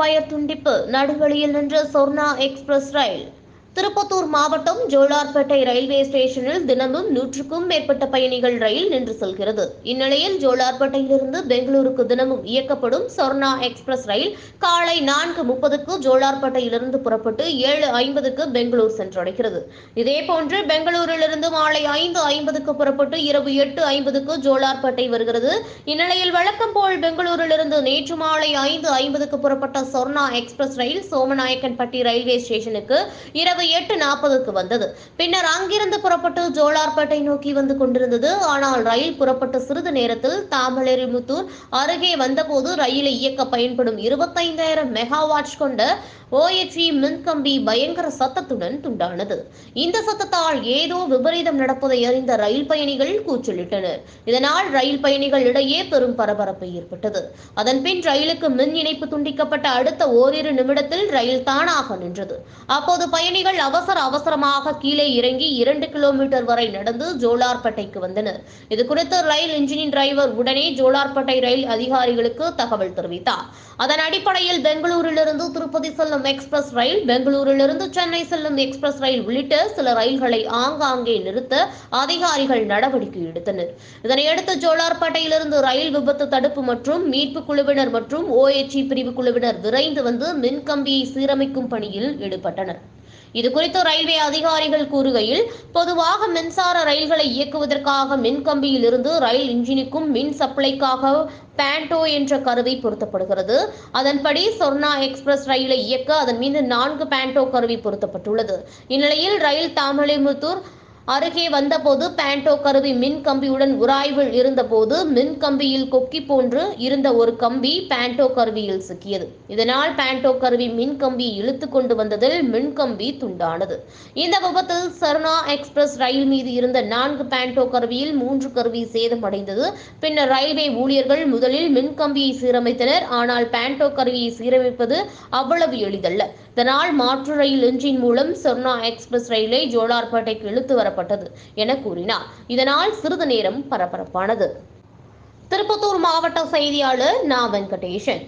Wire துண்டிப்பு நடுவழியில் நின்ற Swarna express ரயில். திருப்பத்தூர் மாவட்டம் ஜோலார்பேட்டை ரயில்வே ஸ்டேஷனில் தினமும் நூற்றுக்கும் மேற்பட்ட பயணிகள் ரயில் நின்று செல்கிறது. இந்நிலையில் ஜோலார்பேட்டையிலிருந்து பெங்களூருக்கு தினமும் இயக்கப்படும் சொர்ணா எக்ஸ்பிரஸ் ரயில் காலை நான்கு முப்பதுக்கு ஜோலார்பேட்டையிலிருந்து புறப்பட்டு ஏழு ஐம்பதுக்கு பெங்களூர் சென்றடைகிறது. இதேபோன்று பெங்களூரிலிருந்து மாலை ஐந்து ஐம்பதுக்கு புறப்பட்டு இரவு எட்டு ஐம்பதுக்கு ஜோலார்பேட்டை வருகிறது. இந்நிலையில் வழக்கம் போல் பெங்களூரிலிருந்து நேற்று மாலை ஐந்து ஐம்பதுக்கு புறப்பட்ட சொர்ணா எக்ஸ்பிரஸ் ரயில் சோமநாயக்கன்பட்டி ரயில்வே ஸ்டேஷனுக்கு இரவு இரவு எட்டு நாற்பதுக்கு வந்தது. பின்னர் அங்கிருந்து புறப்பட்டு ஜோலார்பேட்டை நோக்கி வந்து கொண்டிருந்தது. ஆனால் ரயில் புறப்பட்ட சிறிது நேரத்தில் தாமலேரிமுத்தூர் அருகே வந்தபோது ரயிலை இயக்க பயன்படும் இருபத்தைந்தாயிரம் மெகாவாட்ஸ் கொண்ட ஓஎச்இ மின்கம்பி பயங்கர சத்தத்துடன் துண்டானது. இந்த சத்தத்தால் ஏதோ விபரீதம் நடப்பதை அறிந்த ரயில் பயணிகள் கூச்சலிட்டனர். இதனால் ரயில் பயணிகள் இடையே பெரும் பரபரப்பு ஏற்பட்டது. அதன்பின் ரயிலுக்கு மின் இணைப்பு துண்டிக்கப்பட்ட அடுத்த ஓரிரு நிமிடத்தில் ரயில் தானாக நின்றது. அப்போது பயணிகள் அவசர அவசரமாக கீழே இறங்கி இரண்டு கிலோமீட்டர் வரை நடந்து ஜோலார்பேட்டைக்கு வந்தனர். இது குறித்து ரயில் இன்ஜினின் டிரைவர் உடனே ஜோலார்பேட்டை ரயில் அதிகாரிகளுக்கு தகவல் தெரிவித்தார். அதன் அடிப்படையில் பெங்களூரிலிருந்து திருப்பதி செல்லும் எக்ஸ்பிரஸ் ரயில் பெங்களூரிலிருந்து சென்னை செல்லும் எக்ஸ்பிரஸ் ரயில் உள்ளிட்ட சில ரயில்களை ஆங்காங்கே நிறுத்த அதிகாரிகள் நடவடிக்கை எடுத்தனர். இதனையடுத்து ஜோலார்பேட்டையிலிருந்து ரயில் விபத்து தடுப்பு மற்றும் மீட்பு குழுவினர் மற்றும் ஓஎச்இ பிரிவு குழுவினர் விரைந்து வந்து மின்கம்பியை சீரமைக்கும் பணியில் ஈடுபட்டனர். இது குறித்து ரயில்வே அதிகாரிகள் கூறுகையில் பொதுவாக மின்சார ரயில்களை இயக்குவதற்காக மின்கம்பியில் இருந்து ரயில் இன்ஜினுக்கும் மின் சப்ளைக்காக பேண்டோ என்ற கருவி பொருத்தப்படுகிறது. அதன்படி சொர்ணா எக்ஸ்பிரஸ் ரயிலை இயக்க அதன் மீது நான்கு பேண்டோ கருவி பொருத்தப்பட்டுள்ளது. இந்நிலையில் ரயில் தாமலைமுத்தூர் அருகே வந்தபோது பேண்டோ கருவி மின் கம்பியுடன் உராய்வில் இருந்தபோது மின் கம்பியில் கொக்கி போன்று இருந்த ஒரு கம்பி பேண்டோ கருவியில் சிக்கியது. இதனால் பேண்டோ கருவி மின் கம்பியை இழுத்து கொண்டு வந்ததில் மின் கம்பி துண்டானது. இந்த விபத்தில் சருணா எக்ஸ்பிரஸ் ரயில் மீது இருந்த நான்கு பேண்டோ கருவியில் மூன்று கருவி சேதமடைந்தது. பின்னர் ரயில்வே ஊழியர்கள் முதலில் மின் கம்பியை சீரமைத்தனர். ஆனால் பேண்டோ கருவியை சீரமைப்பது அவ்வளவு எளிதல்ல. இதனால் மாற்று ரயில் என்ஜின் மூலம் சொர்ணா எக்ஸ்பிரஸ் ரயிலை ஜோலார்பேட்டைக்கு இழுத்து வரப்பட்டது என கூறினார். இதனால் சிறிது நேரம் பரபரப்பானது. திருப்பத்தூர் மாவட்ட செய்தியாளர் நா வெங்கடேஷன்